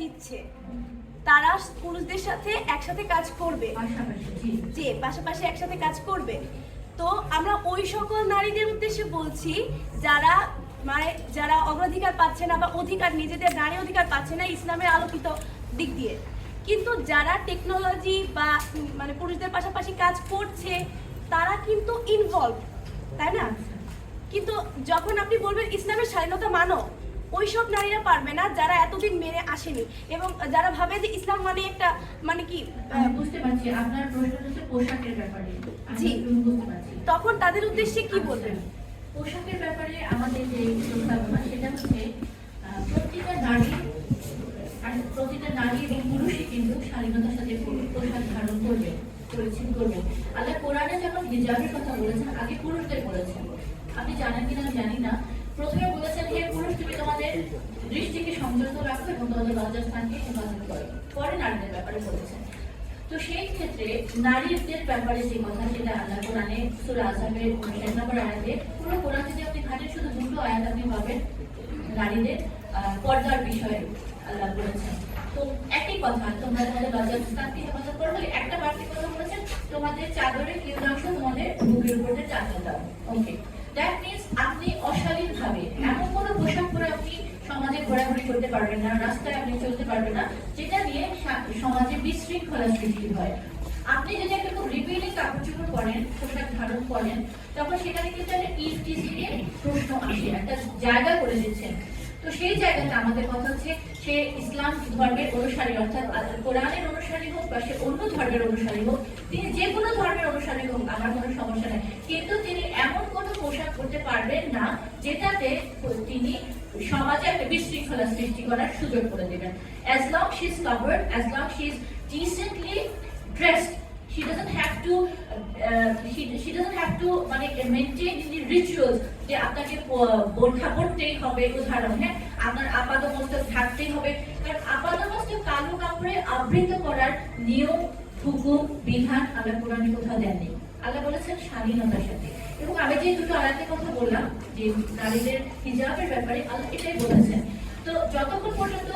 দিচ্ছে। তারা পুরুষদের সাথে একসাথে কাজ করবে। যে পাশাপাশি একসাথে কাজ করবে। তো আমরা ওই সকল নারীদের উদ্দেশ্যে বলছি যারা মানে যারা অগ্রাধিকার পাচ্ছে না বা অধিকার নিজেদের নারী অধিকার পাচ্ছে না ইসলামের আলোকিত দিক দিয়ে। কিন্তু যারা টেকনোলজি বা মানে পুরুষদের পাশাপাশি কাজ করছে তারা কিন্তু ইনভলভ তাই না? কিন্তু যখন আপনি বলবেন ইসলামের স্বাধীনতা মানো ওইসব নারীরা পারবে না যারা এতদিন মেনে আসেনি। এবং যারা ভাবে যে ইসলাম মানে একটা মানে কি বুঝতে পারছি আপনার প্রশ্ন হচ্ছে পোশাকের ব্যাপারে। জি। তখন তাদের উদ্দেশ্যে কি বলবেন? পোশাকের ব্যাপারে আমাদের যে প্রস্তাবনা সেটা হচ্ছে প্রতিটা নারী আর প্রতিটা নারী এবং পুরুষই কিন্তু স্বাধীনতার সাথে পোশাক ধারণ করবে পরিচ্ছন্ন করবে। আল্লাহ কোরআনে যখন হিজাবের কথা বলেছেন আগে পুরুষদের বলেছেন। আপনি জানেন কিনা জানি না। প্রথমে বলেছেন হে পুরুষ তুমি তোমাদের দৃষ্টিকে সংযত রাখো এবং তোমাদের লজ্জাস্থানকে হেফাজত করো। পরে নারীদের ব্যাপারে বলেছেন তো সেই ক্ষেত্রে নারীদের ব্যাপারে যে কথা সেটা আল্লাহ কোরআনে সূরা আযাবের 29 নম্বর আয়াতে, পুরো কোরআন যদি আপনি ঘাটেন শুধু দুটো আয়াত আপনি পাবেন নারীদের পর্দার বিষয়ে আল্লাহ বলেছেন। তো একই কথা, তোমরা তোমাদের লজ্জাস্থানকে হেফাজত করো। একটা বাড়তি কথা বলেছেন, তোমাদের চাদরে কেউ অংশ তোমাদের বুকের উপরে চাদর দাও। ওকে দ্যাট মিনস আপনি অশালীন ভাবে এমন কোনো পোশাক সমাজে ঘোরাঘুরি করতে পারবেন না, রাস্তায় আপনি চলতে পারবেন না, যেটা নিয়ে সমাজে বিশৃঙ্খলা সৃষ্টি হয়। আপনি যদি একটা খুব রিপিলিং কাপড় চোপড় করেন পোশাক ধারণ করেন, তখন সেখানে কিন্তু একটা ইফটিজিং এর প্রশ্ন আসে, একটা জায়গা করে দিচ্ছেন। তো সেই জায়গাতে আমাদের কথা হচ্ছে, সে ইসলাম ধর্মের অনুসারী, অর্থাৎ কোরআনের অনুসারী হোক বা সে অন্য ধর্মের অনুসারী হোক, তিনি যে কোনো ধর্মের অনুসারী হোক, আমার কোনো সমস্যা নেই। কিন্তু তিনি এমন কোনো পোশাক করতে পারবেন না, যেটাতে তিনি সমাজে একটা বিশৃঙ্খলা সৃষ্টি করার সুযোগ করে দেবেন। As long she is covered as long she is decently dressed she doesn't have to uh, she, she doesn't have to মানে মেনটেন the rituals যে আপনাকে বোরখা পড়তেই হবে উদাহরণ হ্যাঁ? আপনার মস্তক থাকতেই হবে। কারণ মস্তক কালো কাপড়ে আবৃত করার নিয়ম হুকুম বিধান আল্লাহ কোরআনে কোথাও দেননি। আল্লাহ বলেছেন স্বাধীনতার সাথে। এবং আমি যে দুটো আয়াতের কথা বললাম যে নারীদের হিজাবের ব্যাপারে আল্লাহ এটাই বলেছেন। তো যতক্ষণ পর্যন্ত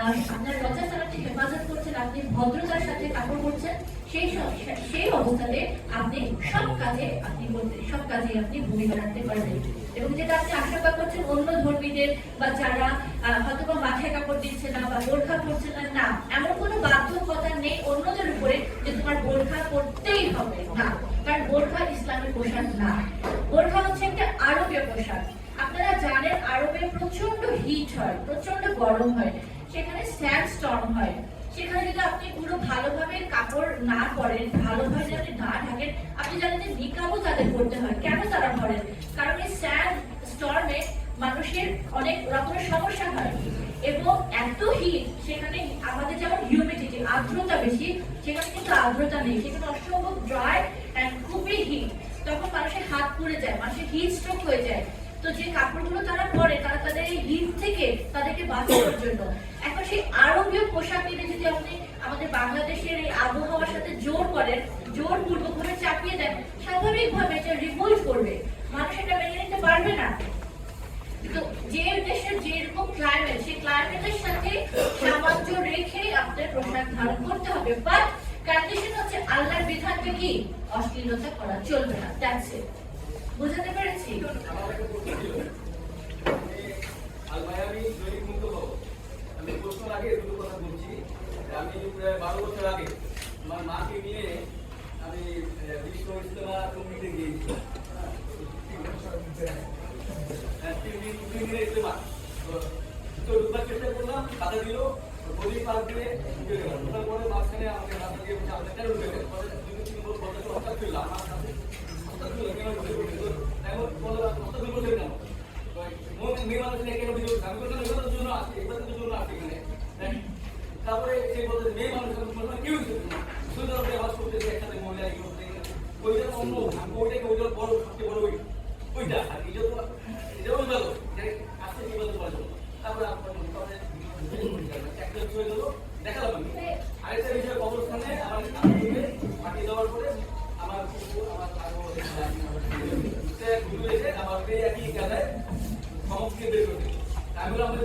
আপনার আহ, আপনার লজ্জাস্থান হেফাজত করছেন আপনি ভদ্রতার সাথে কাপড় পরছেন সেই সেই অবস্থাতে আপনি সব কাজে আপনি সব কাজে আপনি ভূমিকা রাখতে পারবেন। এবং যেটা আপনি আশঙ্কা করছেন অন্য ধর্মীদের বা যারা হয়তো বা মাথায় কাপড় দিচ্ছে না বা বোরখা পরছে না না এমন কোনো বাধ্যকতা নেই অন্যদের উপরে যে তোমার বোরখা পরতেই হবে না। কারণ বোরখা ইসলামের পোশাক না। বোরখা হচ্ছে একটা আরবীয় পোশাক। আপনারা জানেন আরবে প্রচণ্ড হিট হয় প্রচণ্ড গরম হয় সেখানে স্যান্ড স্টর্ম হয় সেখানে যদি আপনি পুরো ভালোভাবে কাপড় না পরেন ভালোভাবে যদি আপনি না ঢাকেন আপনি জানেন যে নিকাবও তাদের করতে হয়। কেন তারা পরেন কারণ এই স্যান্ড স্টর্মে মানুষের অনেক রকমের সমস্যা হয়। এবং এত হিট, সেখানে আমাদের যেমন হিউমিডিটি আর্দ্রতা বেশি, সেখানে কিন্তু আর্দ্রতা নেই। সেখানে অসম্ভব ড্রাই অ্যান্ড খুবই হিট। তখন মানুষের হাত পুড়ে যায়, মানুষের হিট স্ট্রোক হয়ে যায়। তো যে কাপড়গুলো তারা পরে, তারা তাদের এই হিট থেকে তাদেরকে বাঁচানোর জন্য। এখন সেই আরবীয় পোশাক নিয়ে যদি আপনি আমাদের বাংলাদেশের এই আবহাওয়ার সাথে জোর করেন জোর পূর্বকভাবে চাপিয়ে দেন স্বাভাবিকভাবে এটা রিভোল্ট করবে। মানুষ এটা মেনে নিতে পারবে না। তো যে দেশের যেরকম ক্লাইমেট সেই ক্লাইমেটের সাথে সামঞ্জস্য রেখে আপনার পোশাক ধারণ করতে হবে। বাট কন্ডিশন হচ্ছে আল্লাহর বিধানকে কি? অশ্লীলতা করা চলবে না। দ্যাটস ইট বুঝাতে পেরেছি? আল মায়ামি দৈনিক মুক্ত খবর আমি প্রশ্ন আগে আমি প্রায় বারো বছর আগে আমার মাকে নিয়ে আমি বিশ্ব ইজতেমা কমিটিতে গিয়েছিলাম। তিন দিন তিন দিনের ইজতেমা। তো ঢুকবার চেষ্টা করলাম বাধা দিল গলি পার দিয়ে ঢুকে গেলাম। ঢোকার পরে মাঝখানে আমাকে রাস্তা দিয়ে আমাদের ঢুকে গেলেন পরে দুটো তিন বছর হঠাৎ ফিরলাম আমার সাথে হঠাৎ ফিরলাম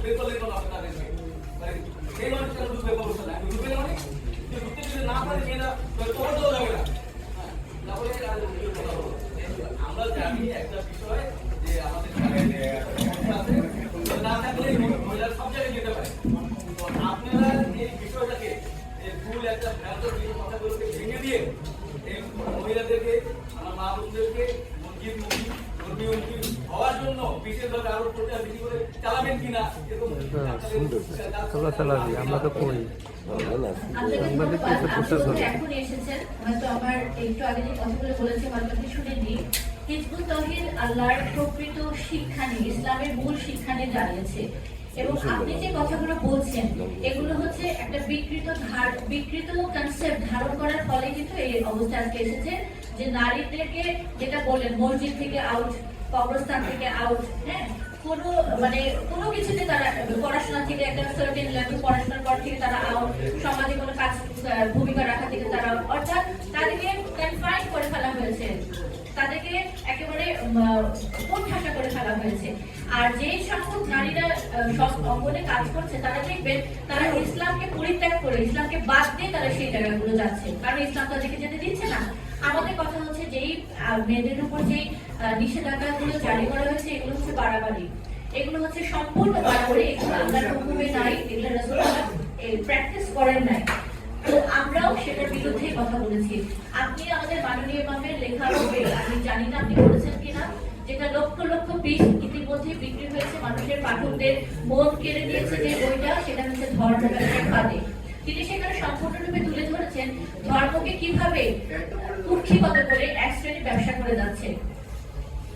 বেকল লেকল হবে তাদেরকে সেই মানুষটা ডুবে ব্যবস্থা নেয় ডুবে মানে? যে যদি না পারে মেয়েরা তোর দেওয়া যাবে না। ভুল একটা ভ্রান্ত ভেঙে দিয়ে মহিলাদেরকে, আমার মা বোনদেরকে মুরগির মুখী ধর্মীয় মুখী হওয়ার জন্য বিশেষভাবে আরও প্রচার বেশি করে চালাবেন কিনা এরকম হ্যাঁ, সুন্দর। তোমরা চালাবি, আমরা তো করি। আপনাকে আমাদের আপনি প্রচার যখন এখন এসেছেন। হয়তো আমার একটু আগে যে কথাগুলো বলেছে হয়তো আপনি শুনেননি। হিজবুত তহিদ আল্লাহর প্রকৃত শিক্ষা নিয়ে ইসলামের মূল শিক্ষা নিয়ে দাঁড়িয়েছে। এবং আপনি যে কথাগুলো বলছেন এগুলো হচ্ছে একটা বিকৃত ধার বিকৃত কনসেপ্ট ধারণ করার ফলে কিন্তু এই অবস্থা আজকে এসেছে যে নারীদেরকে যেটা বললেন মসজিদ থেকে আউট কবরস্থান থেকে আউট হ্যাঁ? কোনো মানে কোনো কিছুতে তারা পড়াশোনা থেকে একটা সার্টেন লেভেল পড়াশোনার পর থেকে তারা আউট সমাজে কোনো কাজ ভূমিকা রাখা থেকে তারা অর্থাৎ তাদেরকে কনফাইন করে ফেলা হয়েছে। তাদেরকে একেবারে কোন ঠাসা করে ফেলা হয়েছে? আর যে সংখ্যক নারীরা সব অঙ্গনে কাজ করছে, তারা দেখবেন তারা ইসলামকে পরিত্যাগ করে, ইসলামকে বাদ দিয়ে তারা সেই জায়গাগুলো যাচ্ছে। কারণ ইসলাম তাদেরকে যেতে দিচ্ছে না। আমাদের কথা হচ্ছে যেই মেয়েদের উপর যেই নিষেধাজ্ঞাগুলো জারি করা হয়েছে এগুলো হচ্ছে বাড়াবাড়ি। এগুলো হচ্ছে সম্পূর্ণ বাড়াবাড়ি এগুলো আল্লাহর হুকুমে নাই এগুলো রাসূলুল্লাহ প্র্যাকটিস করেন নাই। তো আমরাও সেটার বিরুদ্ধে কথা বলেছি। আপনি আমাদের মাননীয় ইমামের লেখা আমি জানি না আপনি পড়েছেন কিনা যেটা লক্ষ লক্ষ পিস ইতিমধ্যে বিক্রি হয়েছে মানুষের পাঠকদের মন কেড়ে নিয়েছে যে বইটা সেটা হচ্ছে ধর্ম ব্যবসার তিনি সেখানে সম্পূর্ণরূপে তুলে ধরেছেন ধর্মকে কীভাবে কুক্ষিগত করে এক শ্রেণির ব্যবসা করে যাচ্ছে।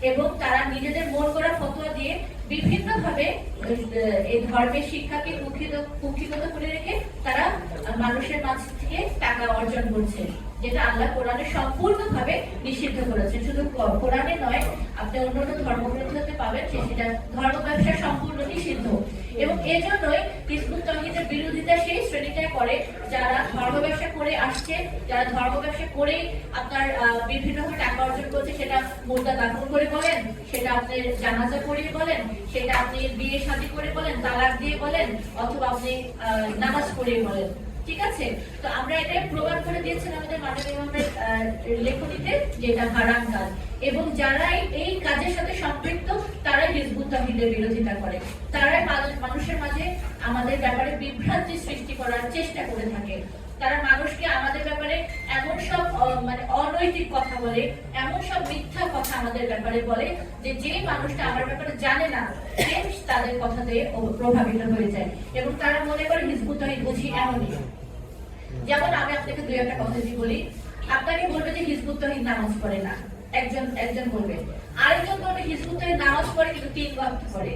এবং তারা নিজেদের মন করা ফতোয়া দিয়ে বিভিন্নভাবে এই ধর্মের শিক্ষাকে কুক্ষিত, কুক্ষিগত করে রেখে তারা মানুষের মাঝ থেকে টাকা অর্জন করছে, যেটা আল্লাহ কোরআনে সম্পূর্ণভাবে নিষিদ্ধ করেছেন। শুধু কোরআনে নয় আপনি অন্য অন্য ধর্মগ্রন্থতে পাবেন সেটা ধর্ম ব্যবসা সম্পূর্ণ নিষিদ্ধ এবং এজন্যই হিজবুত তহিদের বিরোধিতা সেই শ্রেণীটাই করে যারা ধর্ম ব্যবসা করে আসছে, যারা ধর্ম ব্যবসা করেই আপনার বিভিন্নভাবে টাকা অর্জন করছে, সেটা মুদ্রা দাফন করে বলেন, সেটা আপনি জানাজা করিয়ে বলেন, সেটা আপনি বিয়ে শাদী করে বলেন, তালাক দিয়ে বলেন, অথবা আপনি নামাজ পড়িয়ে বলেন। ঠিক আছে? তো আমরা এটাই প্রমাণ করে দিয়েছেন আমাদের মাননীয় ইমামের, লেখনীতে যে এটা হারাম কাজ এবং যারাই এই কাজের সাথে সম্পৃক্ত তারাই হিজবুত তাহিদের বিরোধিতা করে। মানুষ- মানুষের মাঝে আমাদের ব্যাপারে বিভ্রান্তি সৃষ্টি করার চেষ্টা করে থাকে। তারা মানুষকে আমাদের ব্যাপারে এমন সব মানে অনৈতিক কথা বলে এমন সব মিথ্যা কথা আমাদের ব্যাপারে বলে যে যে মানুষটা আমার ব্যাপারে জানে না সে তাদের কথাতে প্রভাবিত হয়ে যায়। এবং তারা মনে করে হিজবুত বুঝি এমনই। যেমন আমি আপনাকে দুই একটা কথা যদি বলি, আপনাকে বলবে যে হিজবুত তহিদ নামাজ পড়ে না। একজন একজন বলবে। আরেকজন বলবে হিজবুত তহিদ নামাজ পড়ে কিন্তু তিন ওয়াক্ত পড়ে।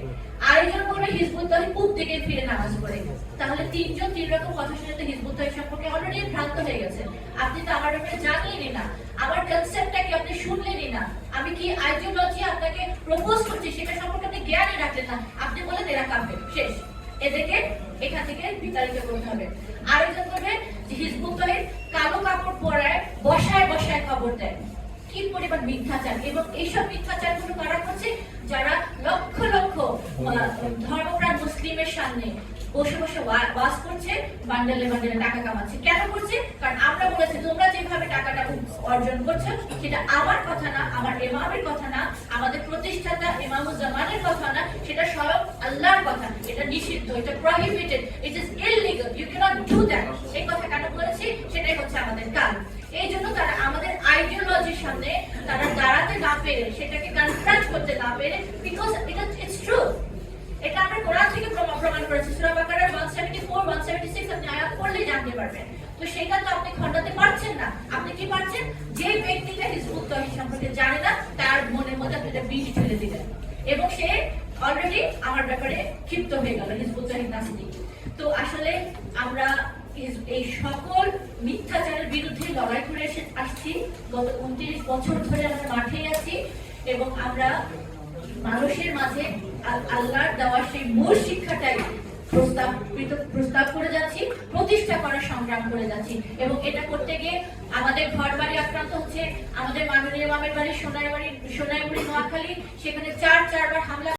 আরেকজন বলবে হিজবুত তহিদ পূব থেকে ফিরে নামাজ পড়ে। তাহলে তিনজন, তিন রকম কথা শুনে তো হিজবুত তহিদ সম্পর্কে অলরেডি ভ্রান্ত হয়ে গেছেন আপনি তো আমার ব্যাপারে জানলেনই না। আমার কনসেপ্টটা কি আপনি শুনলেনই না? আমি কি আইডিওলজি আপনাকে প্রপোজ করছি? সেটা সম্পর্কে আপনি জ্ঞানই রাখলেন না। আপনি বলেন এরা কাঁপবে। শেষ। এদেরকে এখান থেকে বিতাড়িত করতে হবে। আরেকজন করবে হিজবুত কালো কাপড় পরায় বসায় বসায় খবর দেয়। কি পরিমাণ মিথ্যাচার। এবং এইসব মিথ্যাচারগুলো কারা করছে? যারা লক্ষ লক্ষ ধর্মপ্রাণ মুসলিমের সামনে বসে বসে ওয়াজ করছে, বান্ডেলে বান্ডেলে টাকা কামাচ্ছে। কেন করছে? কারণ আমরা বলেছি, তোমরা যেভাবে টাকাটা অর্জন করছ, সেটা আমার কথা না, আমার ইমামের কথা না, আমাদের প্রতিষ্ঠাতা ইমামুজ্জামানের কথা না, সেটা স্বয়ং আল্লাহর কথা এটা নিষিদ্ধ, এটা prohibited it is illegal you can't do that এই কথা কেন বলেছি? সেটাই হচ্ছে আমাদের কাজ। এই জন্য তারা আইডিওলজির সামনে তারা দাঁড়াতে না পেরে, সেটাকে কনফ্রন্ট করতে না পেরে বিকজ এটা ইটস ট্রু এটা আমরা কোরআন থেকে প্রমাণ করেছি। সূরা বাকারার 174 176 আপনি আয়াত পড়লেই জানতে পারবেন। তো সেটা তো আপনি খণ্ডাতে পারছেন না। আপনি কি পারছেন? যে ব্যক্তিটা হিজবুত তহিদ সম্পর্কে জানে না, তার মনের মধ্যে আপনি একটা বিষ ঢেলে দিলেন। এবং সে অলরেডি আমার ব্যাপারে ক্ষিপ্ত হয়ে গেল, হিজবুত তহিদ নাস্তিক। তো আসলে আমরা এই সকল মিথ্যাচারের বিরুদ্ধে লড়াই করে এসে আসছি। গত উনত্রিশ বছর ধরে আমরা মাঠেই আছি এবং আমরা মানুষের মাঝে আল্লাহর দেওয়া সেই মূল শিক্ষাটাই প্রস্তাব করে যাচ্ছি, প্রতিষ্ঠা করার সংগ্রাম করে যাচ্ছি। এবং এটা করতে গিয়ে আমাদের ঘর বাড়ি আক্রান্ত হচ্ছে, আমাদের মাননীয় মামের বাড়ি সোনাইবাড়ি সোনাইমুড়ি নোয়াখালী, সেখানে চার চারবার হামলা